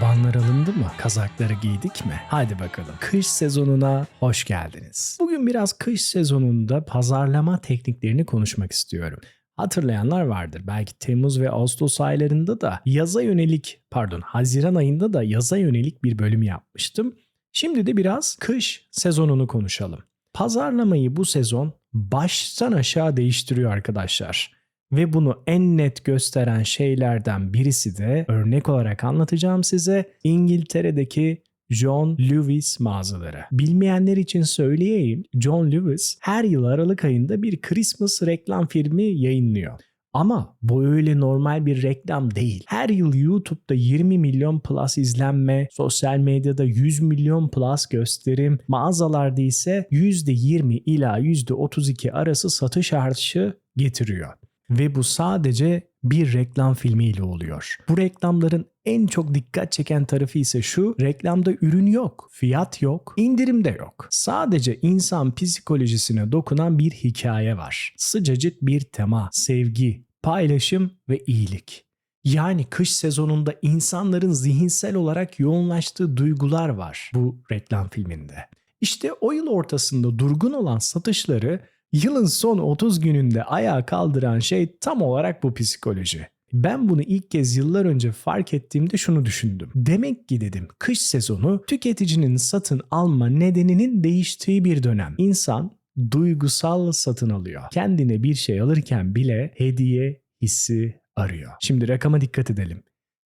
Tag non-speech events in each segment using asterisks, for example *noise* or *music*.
Tabanlar alındı mı? Kazakları giydik mi? Haydi bakalım. Kış sezonuna hoş geldiniz. Bugün biraz kış sezonunda pazarlama tekniklerini konuşmak istiyorum. Hatırlayanlar vardır. Belki Temmuz ve Ağustos aylarında da yaza yönelik, pardon Haziran ayında da yaza yönelik bir bölüm yapmıştım. Şimdi de biraz kış sezonunu konuşalım. Pazarlamayı bu sezon baştan aşağı değiştiriyor arkadaşlar. Ve bunu en net gösteren şeylerden birisi de örnek olarak anlatacağım size İngiltere'deki John Lewis mağazaları. Bilmeyenler için söyleyeyim. John Lewis her yıl Aralık ayında bir Christmas reklam filmi yayınlıyor. Ama bu öyle normal bir reklam değil. Her yıl YouTube'da 20 milyon plus izlenme, sosyal medyada 100 milyon plus gösterim, mağazalarda ise %20 ila %32 arası satış artışı getiriyor. Ve bu sadece bir reklam filmiyle oluyor. Bu reklamların en çok dikkat çeken tarafı ise şu, reklamda ürün yok, fiyat yok, indirim de yok. Sadece insan psikolojisine dokunan bir hikaye var. Sıcacık bir tema, sevgi, paylaşım ve iyilik. Yani kış sezonunda insanların zihinsel olarak yoğunlaştığı duygular var bu reklam filminde. İşte o yıl ortasında durgun olan satışları Yılın son 30 gününde ayağa kaldıran şey tam olarak bu psikoloji. Ben bunu ilk kez yıllar önce fark ettiğimde şunu düşündüm. Demek ki dedim kış sezonu tüketicinin satın alma nedeninin değiştiği bir dönem. İnsan duygusal satın alıyor. Kendine bir şey alırken bile hediye hissi arıyor. Şimdi rakama dikkat edelim.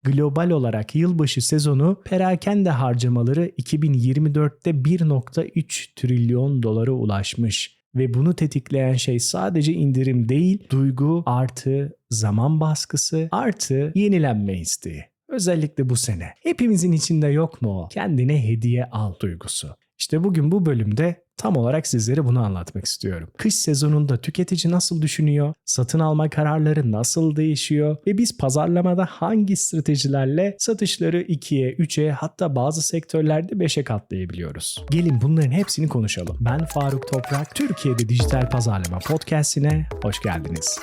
Global olarak yılbaşı sezonu perakende harcamaları 2024'te 1.3 trilyon dolara ulaşmış ve bunu tetikleyen şey sadece indirim değil, duygu artı zaman baskısı artı yenilenme isteği. Özellikle bu sene. Hepimizin içinde yok mu o? Kendine hediye al duygusu. İşte bugün bu bölümde tam olarak sizlere bunu anlatmak istiyorum. Kış sezonunda tüketici nasıl düşünüyor? Satın alma kararları nasıl değişiyor? Ve biz pazarlamada hangi stratejilerle satışları 2'ye, 3'e hatta bazı sektörlerde 5'e katlayabiliyoruz? Gelin bunların hepsini konuşalım. Ben Faruk Toprak, Türkiye'de Dijital Pazarlama Podcast'ine hoş geldiniz.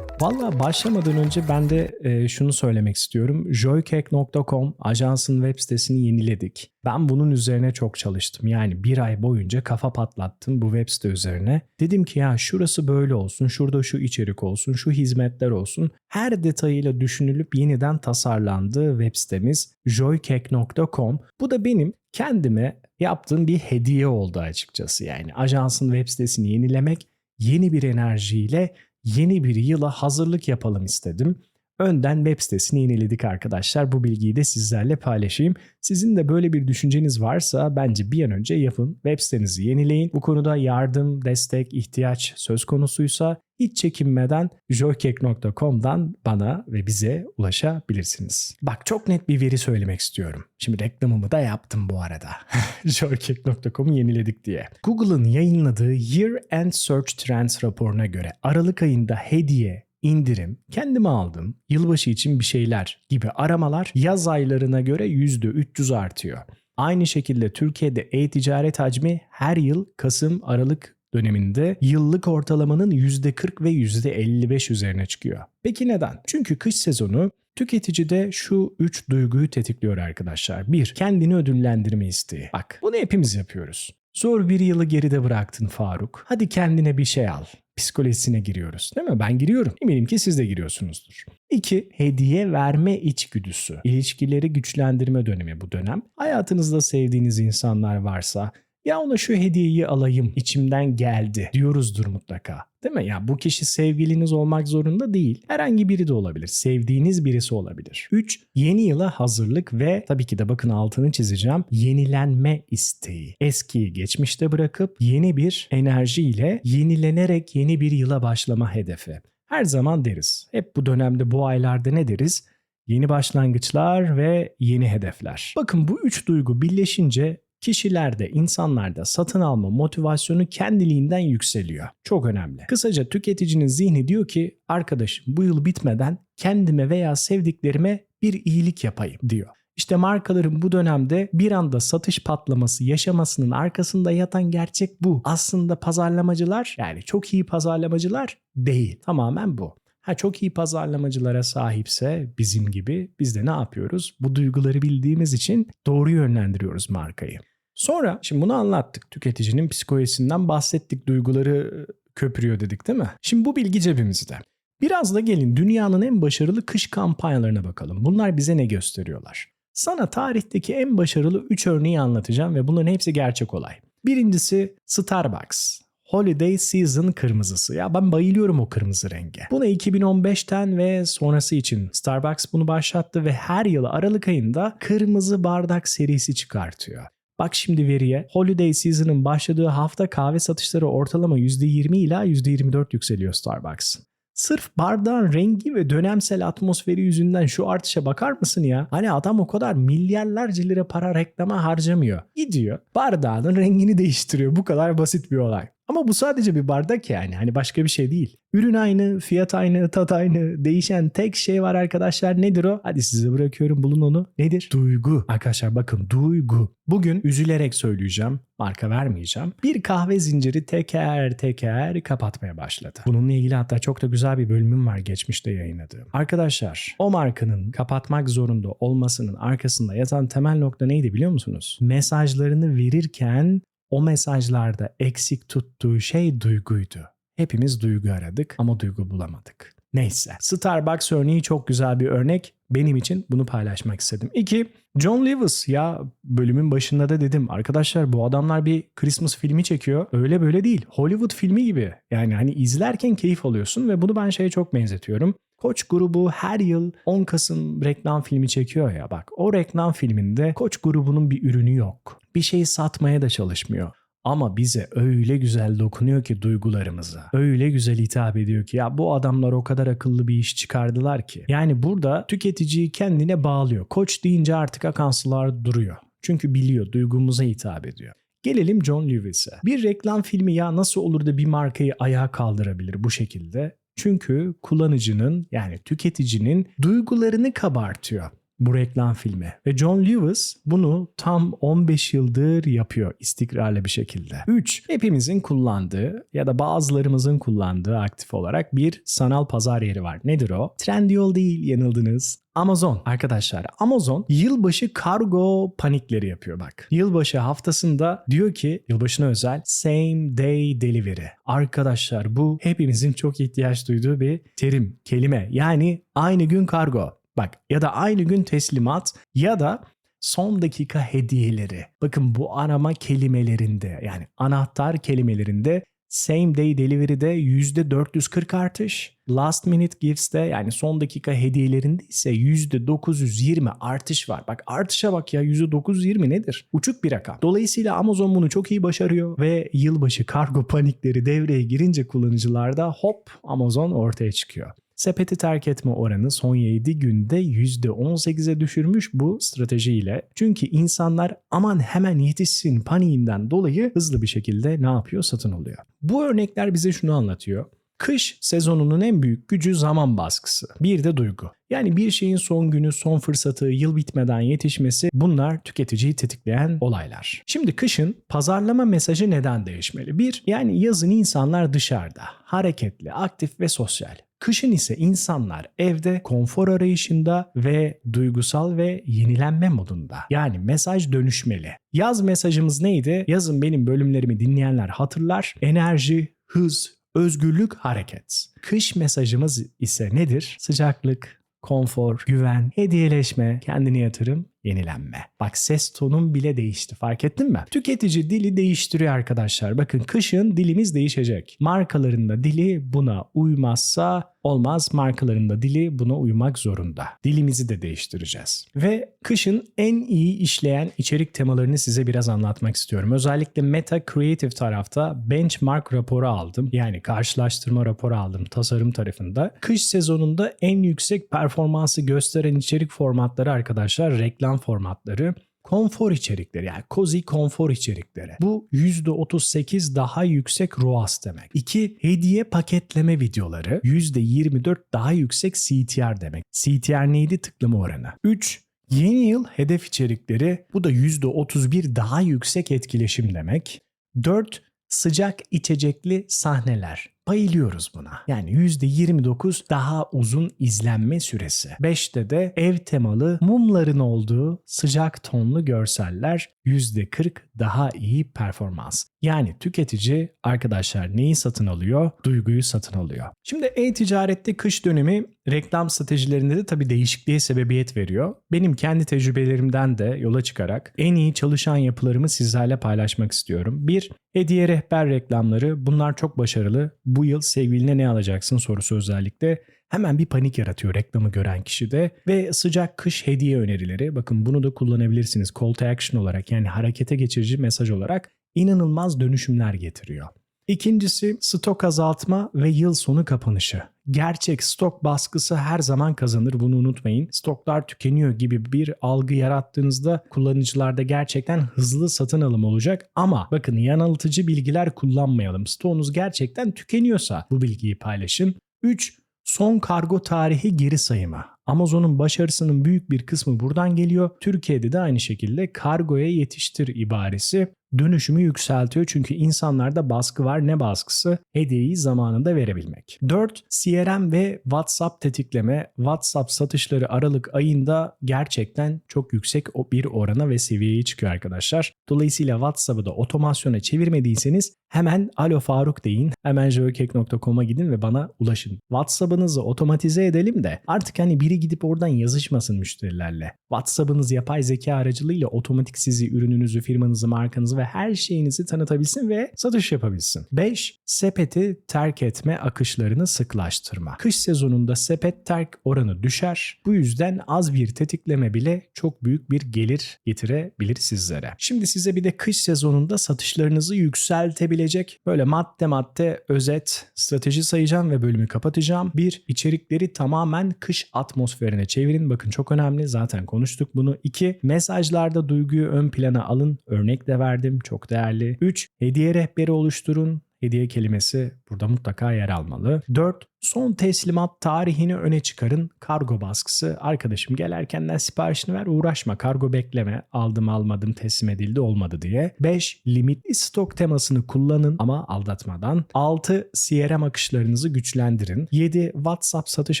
Valla başlamadan önce ben de e, şunu söylemek istiyorum. Joykek.com ajansın web sitesini yeniledik. Ben bunun üzerine çok çalıştım. Yani bir ay boyunca kafa patlattım bu web site üzerine. Dedim ki ya şurası böyle olsun, şurada şu içerik olsun, şu hizmetler olsun. Her detayıyla düşünülüp yeniden tasarlandı web sitemiz joykek.com. Bu da benim kendime yaptığım bir hediye oldu açıkçası. Yani ajansın web sitesini yenilemek yeni bir enerjiyle yeni bir yıla hazırlık yapalım istedim. Önden web sitesini yeniledik arkadaşlar. Bu bilgiyi de sizlerle paylaşayım. Sizin de böyle bir düşünceniz varsa bence bir an önce yapın. Web sitenizi yenileyin. Bu konuda yardım, destek, ihtiyaç söz konusuysa hiç çekinmeden joykek.com'dan bana ve bize ulaşabilirsiniz. Bak çok net bir veri söylemek istiyorum. Şimdi reklamımı da yaptım bu arada. *laughs* joykek.com'u yeniledik diye. Google'ın yayınladığı Year End Search Trends raporuna göre Aralık ayında hediye, indirim, kendime aldım, yılbaşı için bir şeyler gibi aramalar yaz aylarına göre %300 artıyor. Aynı şekilde Türkiye'de e-ticaret hacmi her yıl Kasım-Aralık döneminde yıllık ortalamanın %40 ve %55 üzerine çıkıyor. Peki neden? Çünkü kış sezonu tüketicide şu üç duyguyu tetikliyor arkadaşlar. Bir, kendini ödüllendirme isteği. Bak bunu hepimiz yapıyoruz. Zor bir yılı geride bıraktın Faruk. Hadi kendine bir şey al psikolojisine giriyoruz. Değil mi? Ben giriyorum. Eminim ki siz de giriyorsunuzdur. 2. Hediye verme içgüdüsü. İlişkileri güçlendirme dönemi bu dönem. Hayatınızda sevdiğiniz insanlar varsa ya ona şu hediyeyi alayım içimden geldi diyoruzdur mutlaka. Değil mi? Ya bu kişi sevgiliniz olmak zorunda değil. Herhangi biri de olabilir. Sevdiğiniz birisi olabilir. 3. Yeni yıla hazırlık ve tabii ki de bakın altını çizeceğim. Yenilenme isteği. Eskiyi geçmişte bırakıp yeni bir enerjiyle yenilenerek yeni bir yıla başlama hedefi. Her zaman deriz. Hep bu dönemde bu aylarda ne deriz? Yeni başlangıçlar ve yeni hedefler. Bakın bu üç duygu birleşince kişilerde, insanlarda satın alma motivasyonu kendiliğinden yükseliyor. Çok önemli. Kısaca tüketicinin zihni diyor ki arkadaşım bu yıl bitmeden kendime veya sevdiklerime bir iyilik yapayım diyor. İşte markaların bu dönemde bir anda satış patlaması yaşamasının arkasında yatan gerçek bu. Aslında pazarlamacılar yani çok iyi pazarlamacılar değil. Tamamen bu. Ha çok iyi pazarlamacılara sahipse bizim gibi biz de ne yapıyoruz? Bu duyguları bildiğimiz için doğru yönlendiriyoruz markayı. Sonra şimdi bunu anlattık. Tüketicinin psikolojisinden bahsettik. Duyguları köpürüyor dedik değil mi? Şimdi bu bilgi cebimizde. Biraz da gelin dünyanın en başarılı kış kampanyalarına bakalım. Bunlar bize ne gösteriyorlar? Sana tarihteki en başarılı 3 örneği anlatacağım ve bunların hepsi gerçek olay. Birincisi Starbucks. Holiday Season kırmızısı. Ya ben bayılıyorum o kırmızı renge. Bunu 2015'ten ve sonrası için Starbucks bunu başlattı ve her yıl Aralık ayında kırmızı bardak serisi çıkartıyor. Bak şimdi veriye. Holiday Season'ın başladığı hafta kahve satışları ortalama %20 ila %24 yükseliyor Starbucks'ın. Sırf bardağın rengi ve dönemsel atmosferi yüzünden şu artışa bakar mısın ya? Hani adam o kadar milyarlarca lira para reklama harcamıyor. Gidiyor bardağının rengini değiştiriyor. Bu kadar basit bir olay. Ama bu sadece bir bardak yani. Hani başka bir şey değil. Ürün aynı, fiyat aynı, tat aynı. Değişen tek şey var arkadaşlar. Nedir o? Hadi size bırakıyorum bulun onu. Nedir? Duygu. Arkadaşlar bakın duygu. Bugün üzülerek söyleyeceğim. Marka vermeyeceğim. Bir kahve zinciri teker teker kapatmaya başladı. Bununla ilgili hatta çok da güzel bir bölümüm var geçmişte yayınladığım. Arkadaşlar o markanın kapatmak zorunda olmasının arkasında yatan temel nokta neydi biliyor musunuz? Mesajlarını verirken o mesajlarda eksik tuttuğu şey duyguydu. Hepimiz duygu aradık ama duygu bulamadık. Neyse. Starbucks örneği çok güzel bir örnek. Benim için bunu paylaşmak istedim. İki, John Lewis ya bölümün başında da dedim. Arkadaşlar bu adamlar bir Christmas filmi çekiyor. Öyle böyle değil. Hollywood filmi gibi. Yani hani izlerken keyif alıyorsun ve bunu ben şeye çok benzetiyorum. Koç grubu her yıl 10 Kasım reklam filmi çekiyor ya bak o reklam filminde Koç grubunun bir ürünü yok. Bir şey satmaya da çalışmıyor. Ama bize öyle güzel dokunuyor ki duygularımıza. Öyle güzel hitap ediyor ki ya bu adamlar o kadar akıllı bir iş çıkardılar ki. Yani burada tüketiciyi kendine bağlıyor. Koç deyince artık akan sular duruyor. Çünkü biliyor, duygumuza hitap ediyor. Gelelim John Lewis'e. Bir reklam filmi ya nasıl olur da bir markayı ayağa kaldırabilir bu şekilde? Çünkü kullanıcının yani tüketicinin duygularını kabartıyor bu reklam filmi. Ve John Lewis bunu tam 15 yıldır yapıyor istikrarlı bir şekilde. 3. Hepimizin kullandığı ya da bazılarımızın kullandığı aktif olarak bir sanal pazar yeri var. Nedir o? Trendyol değil yanıldınız. Amazon arkadaşlar Amazon yılbaşı kargo panikleri yapıyor bak. Yılbaşı haftasında diyor ki yılbaşına özel same day delivery. Arkadaşlar bu hepimizin çok ihtiyaç duyduğu bir terim, kelime. Yani aynı gün kargo. Bak ya da aynı gün teslimat ya da son dakika hediyeleri. Bakın bu arama kelimelerinde yani anahtar kelimelerinde same day delivery'de %440 artış. Last minute gifts'te yani son dakika hediyelerinde ise %920 artış var. Bak artışa bak ya %920 nedir? Uçuk bir rakam. Dolayısıyla Amazon bunu çok iyi başarıyor ve yılbaşı kargo panikleri devreye girince kullanıcılarda hop Amazon ortaya çıkıyor. Sepeti terk etme oranı son 7 günde %18'e düşürmüş bu stratejiyle. Çünkü insanlar aman hemen yetişsin paniğinden dolayı hızlı bir şekilde ne yapıyor satın alıyor. Bu örnekler bize şunu anlatıyor. Kış sezonunun en büyük gücü zaman baskısı. Bir de duygu. Yani bir şeyin son günü, son fırsatı, yıl bitmeden yetişmesi bunlar tüketiciyi tetikleyen olaylar. Şimdi kışın pazarlama mesajı neden değişmeli? Bir, yani yazın insanlar dışarıda, hareketli, aktif ve sosyal. Kışın ise insanlar evde konfor arayışında ve duygusal ve yenilenme modunda. Yani mesaj dönüşmeli. Yaz mesajımız neydi? Yazın benim bölümlerimi dinleyenler hatırlar. Enerji, hız, özgürlük, hareket. Kış mesajımız ise nedir? Sıcaklık, konfor, güven, hediyeleşme, kendine yatırım, yenilenme. Bak ses tonun bile değişti fark ettin mi? Tüketici dili değiştiriyor arkadaşlar. Bakın kışın dilimiz değişecek. Markaların dili buna uymazsa olmaz. Markaların da dili buna uymak zorunda. Dilimizi de değiştireceğiz. Ve kışın en iyi işleyen içerik temalarını size biraz anlatmak istiyorum. Özellikle Meta Creative tarafta benchmark raporu aldım. Yani karşılaştırma raporu aldım tasarım tarafında. Kış sezonunda en yüksek performansı gösteren içerik formatları arkadaşlar reklam formatları konfor içerikleri yani cozy konfor içerikleri. Bu %38 daha yüksek ROAS demek. 2. Hediye paketleme videoları %24 daha yüksek CTR demek. CTR neydi? Tıklama oranı. 3. Yeni yıl hedef içerikleri bu da %31 daha yüksek etkileşim demek. 4. Sıcak içecekli sahneler. Bayılıyoruz buna. Yani %29 daha uzun izlenme süresi. 5'te de ev temalı mumların olduğu sıcak tonlu görseller %40 daha iyi performans. Yani tüketici arkadaşlar neyi satın alıyor? Duyguyu satın alıyor. Şimdi e-ticarette kış dönemi reklam stratejilerinde de tabii değişikliğe sebebiyet veriyor. Benim kendi tecrübelerimden de yola çıkarak en iyi çalışan yapılarımı sizlerle paylaşmak istiyorum. Bir, hediye rehber reklamları bunlar çok başarılı. Bu yıl sevgiline ne alacaksın sorusu özellikle hemen bir panik yaratıyor reklamı gören kişide ve sıcak kış hediye önerileri bakın bunu da kullanabilirsiniz call to action olarak yani harekete geçirici mesaj olarak inanılmaz dönüşümler getiriyor. İkincisi stok azaltma ve yıl sonu kapanışı. Gerçek stok baskısı her zaman kazanır bunu unutmayın. Stoklar tükeniyor gibi bir algı yarattığınızda kullanıcılarda gerçekten hızlı satın alım olacak ama bakın yanıltıcı bilgiler kullanmayalım. Stoğunuz gerçekten tükeniyorsa bu bilgiyi paylaşın. 3. Son kargo tarihi geri sayımı. Amazon'un başarısının büyük bir kısmı buradan geliyor. Türkiye'de de aynı şekilde kargoya yetiştir ibaresi dönüşümü yükseltiyor çünkü insanlarda baskı var. Ne baskısı? Hediyeyi zamanında verebilmek. 4. CRM ve WhatsApp tetikleme. WhatsApp satışları Aralık ayında gerçekten çok yüksek bir orana ve seviyeye çıkıyor arkadaşlar. Dolayısıyla WhatsApp'ı da otomasyona çevirmediyseniz hemen alo Faruk deyin. Hemen joykek.com'a gidin ve bana ulaşın. WhatsApp'ınızı otomatize edelim de artık hani biri gidip oradan yazışmasın müşterilerle. WhatsApp'ınız yapay zeka aracılığıyla otomatik sizi, ürününüzü, firmanızı, markanızı ve her şeyinizi tanıtabilsin ve satış yapabilsin. 5. Sepeti terk etme akışlarını sıklaştırma. Kış sezonunda sepet terk oranı düşer. Bu yüzden az bir tetikleme bile çok büyük bir gelir getirebilir sizlere. Şimdi size bir de kış sezonunda satışlarınızı yükseltebilecek böyle madde madde özet strateji sayacağım ve bölümü kapatacağım. Bir, içerikleri tamamen kış atmosferine çevirin. Bakın çok önemli zaten konuştuk bunu. İki, mesajlarda duyguyu ön plana alın. Örnek de verdim çok değerli. 3. Hediye rehberi oluşturun. Hediye kelimesi burada mutlaka yer almalı. 4. Son teslimat tarihini öne çıkarın. Kargo baskısı. Arkadaşım gel erkenden siparişini ver uğraşma. Kargo bekleme. Aldım almadım teslim edildi olmadı diye. 5. Limitli stok temasını kullanın ama aldatmadan. 6. CRM akışlarınızı güçlendirin. 7. WhatsApp satış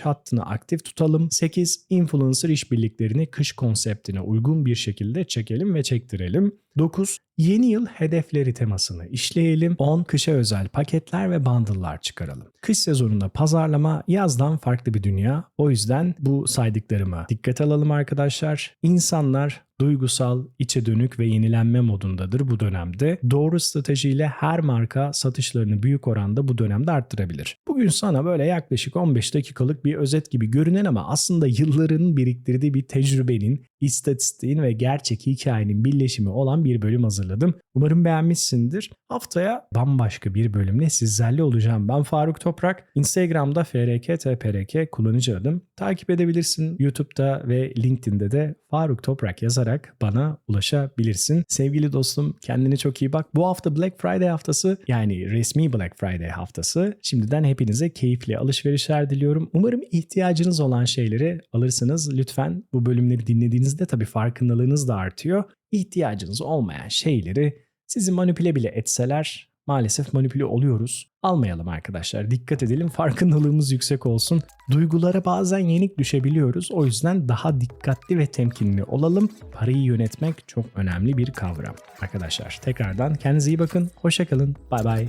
hattını aktif tutalım. 8. Influencer işbirliklerini kış konseptine uygun bir şekilde çekelim ve çektirelim. 9. Yeni yıl hedefleri temasını işleyelim. 10. Kışa özel paketler ve bundle'lar çıkaralım. Kış sezonunda pazarlama yazdan farklı bir dünya. O yüzden bu saydıklarıma dikkat alalım arkadaşlar. İnsanlar duygusal, içe dönük ve yenilenme modundadır bu dönemde. Doğru stratejiyle her marka satışlarını büyük oranda bu dönemde arttırabilir. Bugün sana böyle yaklaşık 15 dakikalık bir özet gibi görünen ama aslında yılların biriktirdiği bir tecrübenin, istatistiğin ve gerçek hikayenin birleşimi olan bir bölüm hazırladım. Umarım beğenmişsindir. Haftaya bambaşka bir bölümle sizlerle olacağım. Ben Faruk Toprak. Instagram'da FRKTPRK kullanıcı adım. Takip edebilirsin. YouTube'da ve LinkedIn'de de Faruk Toprak yazarak bana ulaşabilirsin. Sevgili dostum kendine çok iyi bak. Bu hafta Black Friday haftası yani resmi Black Friday haftası. Şimdiden hepinize keyifli alışverişler diliyorum. Umarım ihtiyacınız olan şeyleri alırsınız. Lütfen bu bölümleri dinlediğinizde tabii farkındalığınız da artıyor. İhtiyacınız olmayan şeyleri sizi manipüle bile etseler maalesef manipüle oluyoruz. Almayalım arkadaşlar. Dikkat edelim. Farkındalığımız yüksek olsun. Duygulara bazen yenik düşebiliyoruz. O yüzden daha dikkatli ve temkinli olalım. Parayı yönetmek çok önemli bir kavram. Arkadaşlar tekrardan kendinize iyi bakın. Hoşçakalın. Bay bay.